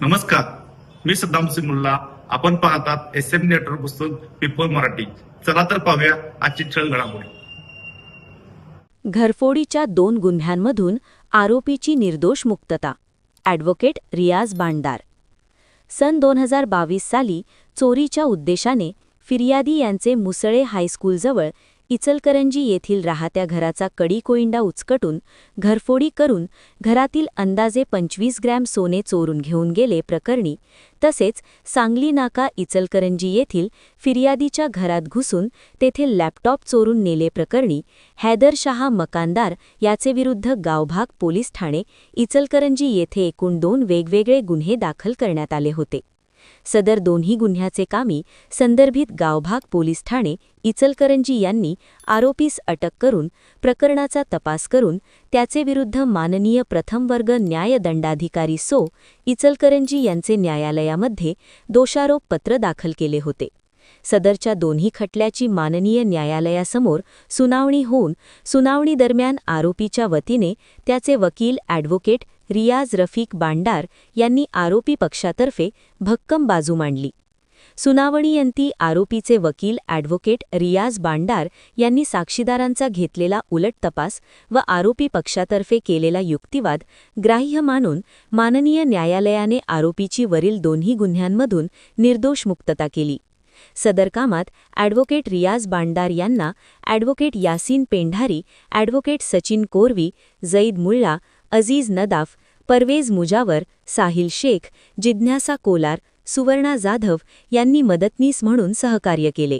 नमस्कार. मी सद्दाम सिमुल्ला आपण पाहतात एस एम नेटवर्क पुस्तक पिपल मराठी. चला तर पाहूया आजची ठळ घडामोडी. घरफोडीच्या दोन गुन्ह्यांमधून आरोपीची निर्दोष मुक्तता. ॲडव्होकेट रियाज बांडदार सन दोन हजार बावीस साली चोरीच्या उद्देशाने फिर्यादी यांचे मुसळे हायस्कूलजवळ इचलकरंजी येथील राहत्या घराचा कडी कोइंडा उचकटून घरफोडी करून घरातील अंदाजे पंचवीस ग्रॅम सोने चोरून घेऊन गेले प्रकरणी. तसेच सांगली नाका इचलकरंजी येथील फिर्यादीच्या घरात घुसून तेथे लॅपटॉप चोरून नेले प्रकरणी हैदर शहा मकानदार याचे विरुद्ध गावभाग पोलीस ठाणे इचलकरंजी येथे एकूण दोन वेगवेगळे गुन्हे दाखल करण्यात आले होते. सदर दोन्ही गुन्ह्याचे कामी संदर्भित गावभाग पोलीस ठाणे इचलकरंजी यांनी आरोपीस अटक करून प्रकरणाचा तपास करून त्याचे विरुद्ध माननीय प्रथम वर्ग न्यायदंडाधिकारी सो इचलकरंजी यांचे न्यायालयामध्ये दोषारोप पत्र दाखल केले होते. सदरच्या दोन्ही खटल्याची माननीय न्यायालयासमोर सुनावणी होऊन सुनावणी दरम्यान आरोपीच्या वतीने त्याचे वकील ॲडव्होकेट रियाज रफीक बांडार यांनी आरोपी पक्षातर्फे भक्कम बाजू मांडली. सुनावणीयंती आरोपीचे वकील ॲडव्होकेट रियाज बांडार यांनी साक्षीदारांचा घेतलेला उलट तपास व आरोपी पक्षातर्फे केलेला युक्तिवाद ग्राह्य मानून माननीय न्यायालयाने आरोपीची वरील दोन्ही गुन्ह्यांमधून निर्दोष मुक्तता केली. सदर कामात ॲडव्होकेट रियाज बांडार यांना ॲडव्होकेट यासीन पेंढारी ॲडव्होकेट सचिन कोरवी जईद मुल्ला अजीज नदाफ परवेज मुजावर साहिल शेख जिज्ञासा कोलार सुवर्णा जाधव यांनी मदतनीस म्हणून सहकार्य केले.